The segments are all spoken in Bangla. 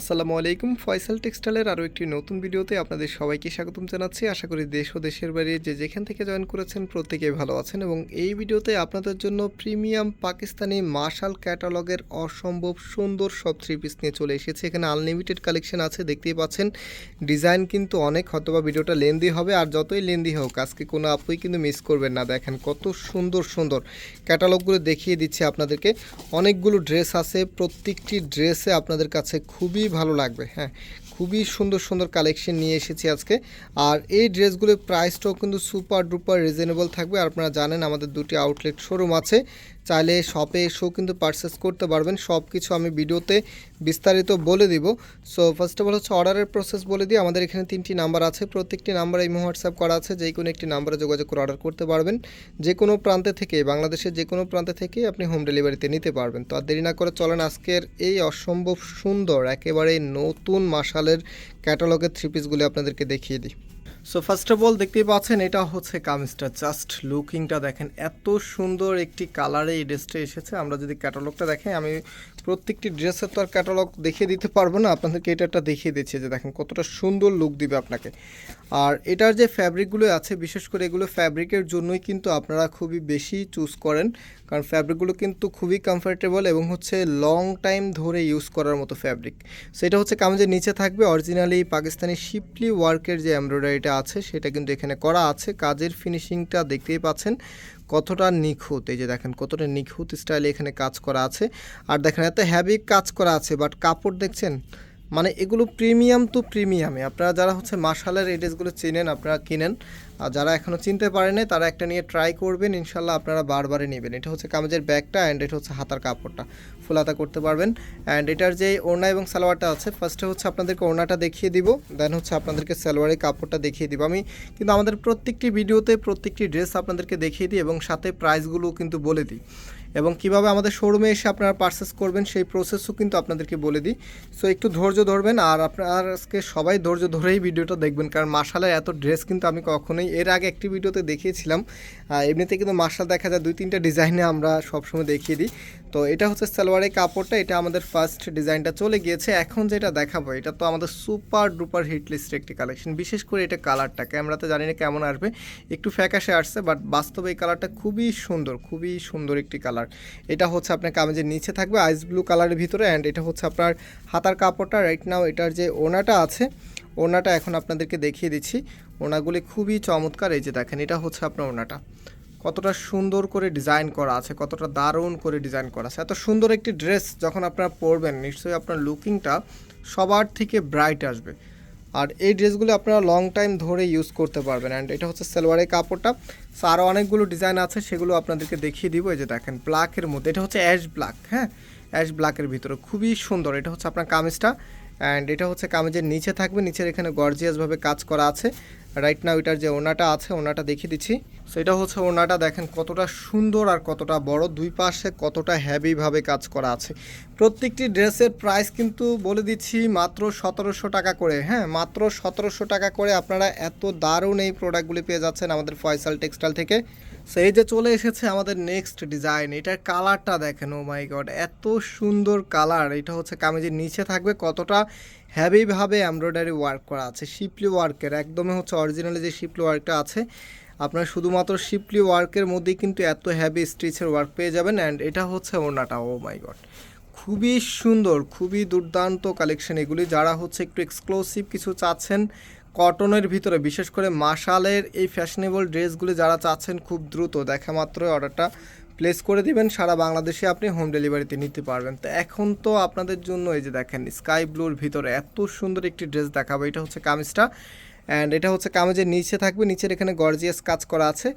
আসসালামু আলাইকুম, ফয়সাল টেক্সটাইলের আরও একটি নতুন ভিডিওতে আপনাদের সবাইকে স্বাগতম জানাচ্ছি। আশা করি দেশ ও দেশের বাইরে যে যেখান থেকে জয়েন করেছেন প্রত্যেকেই ভালো আছেন এবং এই ভিডিওতে আপনাদের জন্য প্রিমিয়াম পাকিস্তানি মার্শাল ক্যাটালগের অসম্ভব সুন্দর সব থ্রি পিস নিয়ে চলে এসেছে। এখানে আনলিমিটেড কালেকশন আছে, দেখতেই পাচ্ছেন। ডিজাইন কিন্তু অনেক, হয়তোবা ভিডিওটা লেন্দি হবে, আর যতই লেন্দি হোক, আজকে কোনো আপুই কিন্তু মিস করবেন না। দেখেন কত সুন্দর সুন্দর ক্যাটালগুলো দেখিয়ে দিচ্ছে আপনাদেরকে। অনেকগুলো ড্রেস আছে, প্রত্যেকটি ড্রেসে আপনাদের কাছে খুবই ভালো লাগবে হ্যাঁ। খুবই সুন্দর সুন্দর কালেকশন নিয়ে এসেছি আজকে। আর এই ড্রেসগুলোর প্রাইসটাও কিন্তু সুপার ডুপার রিজনেবল থাকবে। আপনারা জানেন আমাদের দুটি আউটলেট শোরুম আছে। চাইলে শপে এসেও কিন্তু পারচেস করতে পারবেন। সব কিছু আমি ভিডিওতে বিস্তারিত বলে দিব। সো ফার্স্ট অফ অল হচ্ছে অর্ডারের প্রসেস বলে দিই। আমাদের এখানে তিনটি নাম্বার আছে। প্রত্যেকটি নাম্বারে এই হোয়াটসঅ্যাপ করা আছে। যে কোনো একটি নাম্বারে যোগাযোগ করে অর্ডার করতে পারবেন। যে কোনো প্রান্তে থেকে, বাংলাদেশের যে কোনো প্রান্তে থেকে আপনি হোম ডেলিভারিতে নিতে পারবেন। তো আর দেরি না করে চলেন আজকের এই অসম্ভব সুন্দর, একেবারে নতুন মাসালের ক্যাটালগের থ্রি পিসগুলি আপনাদেরকে দেখিয়ে দিই। সো ফার্স্ট অফ অল দেখতেই পাচ্ছেন, এটা হচ্ছে কামিজটা। জাস্ট লুকিংটা দেখেন, এত সুন্দর একটি কালারে এই ড্রেসটা এসেছে। আমরা যদি ক্যাটালগটা দেখেন, আমি প্রত্যেকটি ড্রেসের তো আর ক্যাটালগ দেখিয়ে দিতে পারব না। আপনাদেরকে এটা একটা দেখিয়ে দিচ্ছি যে দেখেন কতটা সুন্দর লুক দিবে আপনাকে। আর এটার যে ফ্যাব্রিকগুলো আছে, বিশেষ করে এগুলো ফ্যাব্রিকের জন্যই কিন্তু আপনারা খুবই বেশি চুজ করেন। কারণ ফ্যাব্রিকগুলো কিন্তু খুবই কমফোর্টেবল এবং হচ্ছে লং টাইম ধরে ইউজ করার মতো ফ্যাব্রিক সেটা হচ্ছে কামিজের নিচে থাকবে। অরিজিনালি পাকিস্তানি শিপলি ওয়ার্কের যে এমব্রয়ডারিটা আছে, সেটা কিন্তু এখানে করা আছে। কাজের ফিনিশিংটা দেখতেই পাচ্ছেন। কতটা নিখুঁত? এই যে দেখেন, কতটা নিখুঁত স্টাইলে এখানে কাজ করা আছে। আর দেখেন, এত হ্যাভি কাজ করা আছে বাট কাপড় দেখছেন মানে এগুলো প্রিমিয়াম তো প্রিমিয়ামে আপনারা যারা হচ্ছে মার্শালের এই ড্রেসগুলো চেনেন, আপনারা কিনেন আর যারা এখনও চিনতে পারেনি, তারা একটা নিয়ে ট্রাই করবেন ইনশাল্লাহ আপনারা বারবারই নেবেন। এটা হচ্ছে কামেজের ব্যাগটা অ্যান্ড এটা হচ্ছে হাতার কাপড়টা। ফুলাতা করতে পারবেন। অ্যান্ড এটার যে ওড়না এবং সালোয়ারটা আছে ফার্স্টে হচ্ছে আপনাদেরকে ওড়নাটা দেখিয়ে দিব দেন হচ্ছে আপনাদেরকে সালোয়ারের কাপড়টা দেখিয়ে দিব। আমি কিন্তু আমাদের প্রত্যেকটি ভিডিওতে প্রত্যেকটি ড্রেস আপনাদেরকে দেখিয়ে দিই এবং সাথে প্রাইসগুলো কিন্তু বলে দিই। এবং কীভাবে আমাদের শোরুমে এসে আপনারা পারচেস করবেন, সেই প্রসেসও কিন্তু আপনাদেরকে বলে দিই। সো একটু ধৈর্য ধরবেন আর আপনার আজকে সবাই ধৈর্য ধরেই ভিডিওটা দেখবেন, কারণ মার্শালের এত ড্রেস কিন্তু আমি কখনোই এর আগে একটি ভিডিওতে দেখিয়েছিলাম। এমনিতে কিন্তু মার্শাল দেখা যায় দুই তিনটা ডিজাইনে আমরা সবসময় দেখিয়ে দিই। তো, এটা হচ্ছে সালোয়ারের কাপড়টা, এটা আমাদের ফার্স্ট ডিজাইনটা চলে গিয়েছে। এখন যেটা দেখাবো, এটা তো আমাদের সুপার ডুপার হিট লিস্টের একটি কালেকশন বিশেষ করে এটা কালারটা ক্যামেরাতে জানি না কেমন আসবে, একটু ফ্যাকাশে আসছে বাট বাস্তবে এই কালারটা খুবই সুন্দর খুবই সুন্দর একটি কালার এটা হচ্ছে আপনার কামেজের নিচে থাকবে আইস ব্লু কালারের ভিতরে অ্যান্ড এটা হচ্ছে আপনার হাতার কাপড়টা। রাইট নাও এটার যে ওনাটা আছে, ওনাটা এখন আপনাদেরকে দেখিয়ে দিচ্ছি। ওনাগুলি খুবই চমৎকার, এই যে দেখেন, এটা হচ্ছে আপনার ওনাটা। কতটা সুন্দর করে ডিজাইন করা আছে, কতটা দারুণ করে ডিজাইন করা আছে। এত সুন্দর একটি ড্রেস যখন আপনারা পরবেন, নিশ্চয়ই আপনার লুকিংটা সবার থেকে ব্রাইট আসবে। আর এই ড্রেসগুলো আপনারা লং টাইম ধরে ইউজ করতে পারবেন। অ্যান্ড এটা হচ্ছে সালোয়ারের কাপড়টা। আরও অনেকগুলো ডিজাইন আছে, সেগুলো আপনাদেরকে দেখিয়ে দিব। এই যে দেখেন ব্ল্যাকের মধ্যে, এটা হচ্ছে অ্যাশ ব্ল্যাক হ্যাঁ? অ্যাশ ব্ল্যাকের ভিতরে। খুবই সুন্দর। এটা হচ্ছে আপনার কামিজটা। অ্যান্ড এটা হচ্ছে কামিজের নিচে থাকবে। নিচের এখানে গর্জিয়াসভাবে কাজ করা আছে। রাইট নাও এটার যে ওনাটা আছে, ওনাটা দেখিয়ে দিচ্ছি। সো এটা হচ্ছে ওনাটা, দেখেন কতটা সুন্দর আর কতটা বড়। দুই পাশে কতটা হ্যাভিভাবে কাজ করা আছে। প্রত্যেকটি ড্রেসের প্রাইস কিন্তু বলে দিচ্ছি মাত্র সতেরোশো টাকা করে। হ্যাঁ মাত্র সতেরোশো টাকা করে আপনারা এত দারুণ এই প্রোডাক্টগুলি পেয়ে যাচ্ছেন আমাদের ফয়সাল টেক্সটাইল থেকে। সো এই যে চলে এসেছে আমাদের নেক্সট ডিজাইন এটার কালারটা দেখেন ও মাই গড এত সুন্দর কালার এটা হচ্ছে কামিজের নিচে থাকবে, কতটা হ্যাভিভাবে এমব্রয়ডারি ওয়ার্ক করা আছে শিপলি ওয়ার্কের একদমই হচ্ছে অরিজিনালি যে শিপলি ওয়ার্কটা আছে, আপনার শুধুমাত্র শিপলি ওয়ার্কের মধ্যেই কিন্তু এত হ্যাভি স্টিচের ওয়ার্ক পেয়ে যাবেন অ্যান্ড এটা হচ্ছে ওনাটা ও মাই গড খুবই সুন্দর, খুবই দুর্দান্ত কালেকশন এগুলি, যারা হচ্ছে একটু এক্সক্লুসিভ কিছু চাচ্ছেন কটনের ভিতরে, বিশেষ করে মাশালের এই ফ্যাশনেবল ড্রেসগুলি যারা চাচ্ছেন খুব দ্রুত, দেখা মাত্রই অর্ডারটা প্লেস করে দিবেন, সারা বাংলাদেশে আপনি হোম ডেলিভারিতে নিতে পারবেন। তো এখন তো আপনাদের জন্য এই যে দেখেন স্কাই ব্লুর ভিতরে এত সুন্দর একটি ড্রেস দেখাবো, এটা হচ্ছে কামিজটা। অ্যান্ড এটা হচ্ছে কামিজের নিচে থাকবে, নিচের এখানে গর্জিয়াস কাজ করা আছে।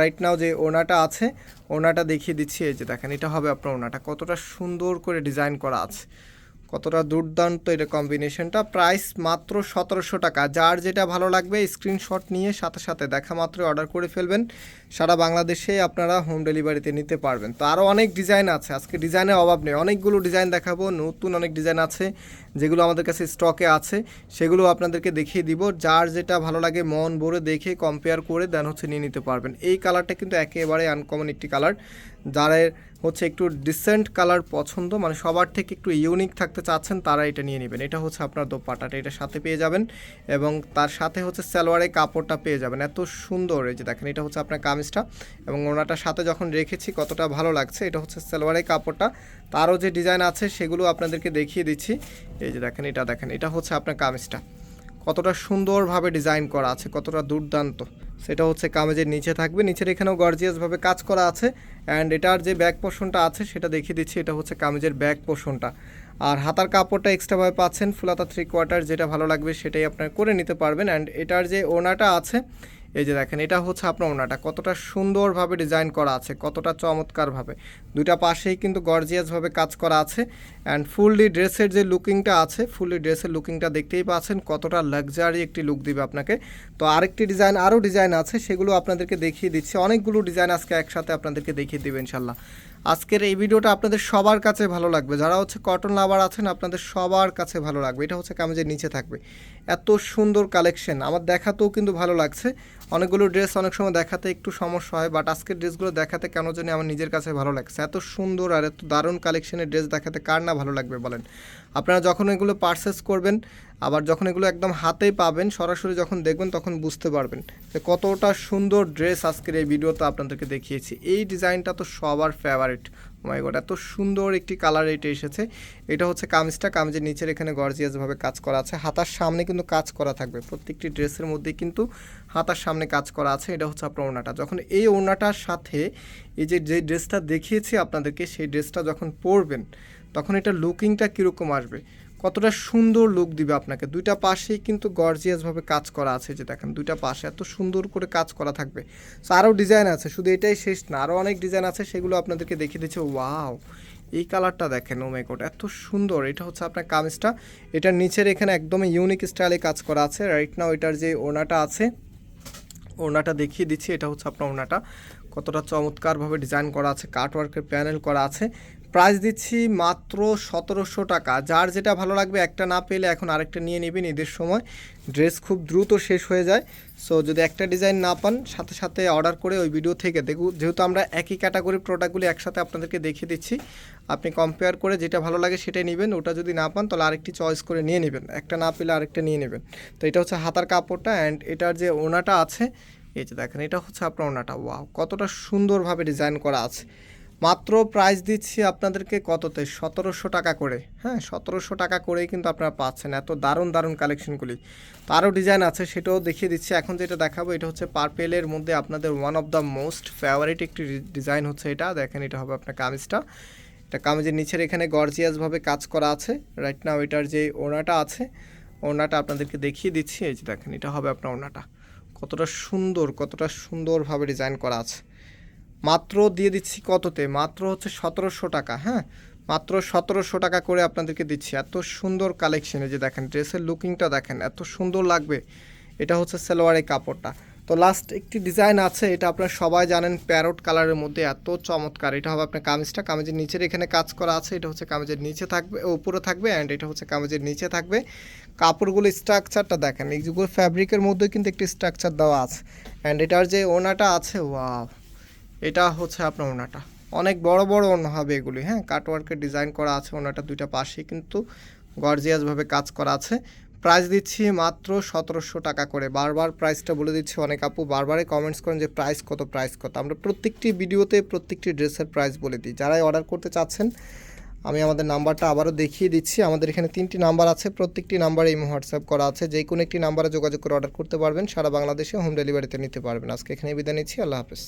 রাইট নাও যে ওনাটা আছে, ওনাটা দেখিয়ে দিচ্ছি, এই যে দেখেন, এটা হবে আপনার ওনাটা। কতটা সুন্দর করে ডিজাইন করা আছে। কতটা দুর্দান্ত এটা কম্বিনেশনটা প্রাইস মাত্র সতেরোশো টাকা। যার যেটা ভালো লাগবে স্ক্রিনশট নিয়ে সাথে সাথে দেখা মাত্র অর্ডার করে ফেলবেন। সারা বাংলাদেশে আপনারা হোম ডেলিভারিতে নিতে পারবেন। তো আরও অনেক ডিজাইন আছে। আজকে ডিজাইনের অভাব নেই। অনেকগুলো ডিজাইন দেখাবো। নতুন অনেক ডিজাইন আছে। যেগুলো আমাদের কাছে স্টকে আছে, সেগুলো আপনাদেরকে দেখিয়ে দিব। যার যেটা ভালো লাগে মন ভরে দেখে কম্পেয়ার করে দেন হচ্ছে নিয়ে নিতে পারবেন। এই কালারটা কিন্তু একেবারে আনকমন একটি কালার যারা হচ্ছে একটু ডিসেন্ট কালার পছন্দ মানে সবার থেকে একটু ইউনিক থাকতে চাচ্ছেন, তারা এটা নিয়ে নেবেন। এটা হচ্ছে আপনার দোপাটাটা এটা সাথে পেয়ে যাবেন। এবং তার সাথে হচ্ছে সালোয়ারের কাপড়টা পেয়ে যাবেন। এত সুন্দর, এই যে দেখেন, এটা হচ্ছে আপনার কামিজটা। এবং ওনাটার সাথে যখন রেখেছি, কতটা ভালো লাগছে, এটা হচ্ছে সালোয়ারের কাপড়টা। তারও যে ডিজাইন আছে, সেগুলো আপনাদেরকে দেখিয়ে দিচ্ছি। এই যে দেখেন, এটা দেখেন, এটা হচ্ছে আপনার কামিজটা। কতটা সুন্দরভাবে ডিজাইন করা আছে, কতটা দুর্দান্ত। সেটা হচ্ছে কামেজের নিচে থাকবে, নিচের এখানেও গর্জিয়াসভাবে কাজ করা আছে। অ্যান্ড এটার যে ব্যাক পোর্শনটা আছে, সেটা দেখিয়ে দিচ্ছি, এটা হচ্ছে কামেজের ব্যাক পোর্শনটা আর হাতার কাপড়টা এক্সট্রাভাবে পাচ্ছেন ফুলাতা থ্রি কোয়ার্টার যেটা ভালো লাগবে, সেটাই আপনার করে নিতে পারবেন। অ্যান্ড এটার যে ওনাটা আছে এই যে দেখেন, এটা হচ্ছে আপনার ওনাটা কতটা সুন্দরভাবে ডিজাইন করা আছে, কতটা চমৎকারভাবে। দুইটা পাশেই কিন্তু গর্জিয়াসভাবে কাজ করা আছে। অ্যান্ড ফুললি ড্রেসের যে লুকিংটা আছে ফুললি ড্রেসের লুকিংটা দেখতেই পাচ্ছেন কতটা লাক্সারি একটি লুক দিবে আপনাকে। তো আরেকটি ডিজাইন আরও ডিজাইন আছে, সেগুলো আপনাদেরকে দেখিয়ে দিচ্ছে। অনেকগুলো ডিজাইন আজকে একসাথে আপনাদেরকে দেখিয়ে দেবে ইনশাল্লাহ। আজকের এই ভিডিওটা আপনাদের সবার কাছে ভালো লাগবে। যারা হচ্ছে কটন লাভার আছেন, আপনাদের সবার কাছে ভালো লাগবে। এটা হচ্ছে কামিজের নিচে থাকবে। এত সুন্দর কালেকশন আমার দেখাতেও কিন্তু ভালো লাগছে। অনেকগুলো ড্রেস অনেক সময় দেখাতে একটু সমস্যা হয় বাট আজকের ড্রেসগুলো দেখাতে কেন জানি আমার নিজের কাছে ভালো লাগছে। এত সুন্দর আর এত দারুণ কালেকশনের ড্রেস দেখাতে কার না ভালো লাগবে বলেন? আপনারা যখন এগুলো পারচেস করবেন, আবার যখন এগুলো একদম হাতেই পাবেন, সরাসরি যখন দেখবেন, তখন বুঝতে পারবেন যে কতটা সুন্দর ড্রেস আজকের এই ভিডিওতে আপনাদেরকে দেখিয়েছি। এই ডিজাইনটা তো সবার ফেভারিট মাই গড এত সুন্দর একটি কালার এটা এসেছে। এটা হচ্ছে কামিজটা, কামিজের নিচের এখানে গর্জিয়াসভাবে কাজ করা আছে। হাতার সামনে কিন্তু কাজ করা থাকবে। প্রত্যেকটি ড্রেসের মধ্যে কিন্তু হাতার সামনে কাজ করা আছে। এটা হচ্ছে আপনার ওড়নাটা। যখন এই ওড়নাটার সাথে এই যে যে ড্রেসটা দেখিয়েছি আপনাদেরকে, সেই ড্রেসটা যখন পরবেন তখন এটা লুকিংটা কীরকম আসবে? কতটা সুন্দর লুক দিবে আপনাকে? দুইটা পাশেই কিন্তু গর্জিয়াসভাবে কাজ করা আছে যে দেখেন, দুইটা পাশে এত সুন্দর করে কাজ করা থাকবে। সো আরও ডিজাইন আছে, শুধু এটাই শেষ না আরও অনেক ডিজাইন আছে, সেগুলো আপনাদেরকে দেখিয়ে দিচ্ছে। ওয়াও এই কালারটা দেখেন ও মেকট এত সুন্দর। এটা হচ্ছে আপনার কামিজটা। এটার নিচের এখানে একদমই ইউনিক স্টাইলে কাজ করা আছে। রাইট নাও এটার যে ওনাটা আছে, ওড়নাটা দেখিয়ে দিচ্ছি। এটা হচ্ছে আপনার ওড়নাটা। কতটা চমৎকারভাবে ডিজাইন করা আছে কাটওয়ার্কের প্যানেল করা আছে। প্রাইস দিচ্ছি মাত্র সতেরোশো টাকা। যার যেটা ভালো লাগবে একটা না পেলে এখন আরেকটা নিয়ে নেবেন ঈদের সময়। ড্রেস খুব দ্রুত শেষ হয়ে যায়। সো যদি একটা ডিজাইন না পান, সাথে সাথে অর্ডার করে ওই ভিডিও থেকে। দেখুন যেহেতু আমরা একই ক্যাটাগরির প্রোডাক্টগুলি একসাথে আপনাদেরকে দেখিয়ে দিচ্ছি, আপনি কম্পেয়ার করে যেটা ভালো লাগে সেটাই নেবেন। ওটা যদি না পান, তাহলে আরেকটি চয়েস করে নিয়ে নেবেন। একটা না পেলে আরেকটা নিয়ে নেবেন। তো এটা হচ্ছে হাতার কাপড়টা অ্যান্ড এটার যে ওনাটা আছে, এই যে দেখেন, এটা হচ্ছে আপনার ওনাটা। ওয়াও কতটা সুন্দরভাবে ডিজাইন করা আছে। মাত্র প্রাইস দিচ্ছি আপনাদেরকে কততে? সতেরোশো টাকা করে। হ্যাঁ সতেরোশো টাকা করেই কিন্তু আপনারা পাচ্ছেন। এত দারুণ দারুণ কালেকশনগুলি তো আরও ডিজাইন আছে, সেটাও দেখিয়ে দিচ্ছি। এখন যেটা দেখাবো, এটা হচ্ছে পার্পেলের মধ্যে আপনাদের one of the most favourite একটি ডিজাইন হচ্ছে এটা। দেখেন, এটা হবে আপনার কামিজটা। এটা কামিজের নিচের এখানে গর্জিয়াসভাবে কাজ করা আছে। রাইট নাও এটার যে ওনাটা আছে ওনাটা আপনাদেরকে দেখিয়ে দিচ্ছি। এই যে দেখেন, এটা হবে আপনার ওনাটা কতটা সুন্দর, কতটা সুন্দরভাবে ডিজাইন করা আছে। মাত্র দিয়ে দিচ্ছি কততে? মাত্র হচ্ছে সতেরোশো টাকা হ্যাঁ? মাত্র সতেরোশো টাকা করে আপনাদেরকে দিচ্ছি। এত সুন্দর কালেকশনে যে দেখেন, ড্রেসের লুকিংটা দেখেন, এত সুন্দর লাগবে। এটা হচ্ছে সালোয়ারের কাপড়টা। তো লাস্ট একটি ডিজাইন আছে, এটা আপনারা সবাই জানেন প্যারোট কালারের মধ্যে এত চমৎকার। এটা হবে আপনার কামিজটা, কামিজের নিচের এখানে কাজ করা আছে, এটা হচ্ছে কামিজের নিচে থাকবে উপরে থাকবে অ্যান্ড এটা হচ্ছে কামিজের নিচে থাকবে। কাপড়গুলো স্ট্রাকচারটা দেখেন এইগুলো ফ্যাব্রিকের মধ্যে কিন্তু একটি স্ট্রাকচার দেওয়া আছে। অ্যান্ড এটার যে ওনাটা আছে ওয়াও এটা হচ্ছে আপনার ওনাটা। অনেক বড় বড় ওনা হবে এগুলি হ্যাঁ? কাটওয়ার্কের ডিজাইন করা আছে ওনাটা দুইটা পাশেই, কিন্তু গর্জিয়াসভাবে কাজ করা আছে। প্রাইস দিচ্ছি মাত্র সতেরোশো টাকা করে। বারবার প্রাইসটা বলে দিচ্ছি অনেক আপু, বারবারই কমেন্টস করেন যে প্রাইস কত প্রাইস কত। আমরা প্রত্যেকটি ভিডিওতে প্রত্যেকটি ড্রেসের প্রাইস বলে দিই। যারাই অর্ডার করতে চাচ্ছেন, আমি আমাদের নাম্বারটা আবারও দেখিয়ে দিচ্ছি। আমাদের এখানে তিনটি নাম্বার আছে, প্রত্যেকটি নাম্বারে এই হোয়াটসঅ্যাপ করা আছে। যে কোনো একটি নাম্বারে যোগাযোগ করে অর্ডার করতে পারবেন, সারা বাংলাদেশে হোম ডেলিভারিতে নিতে পারবেন। আজকে এখানে বিদায় নিচ্ছি, আল্লাহ হাফেজ।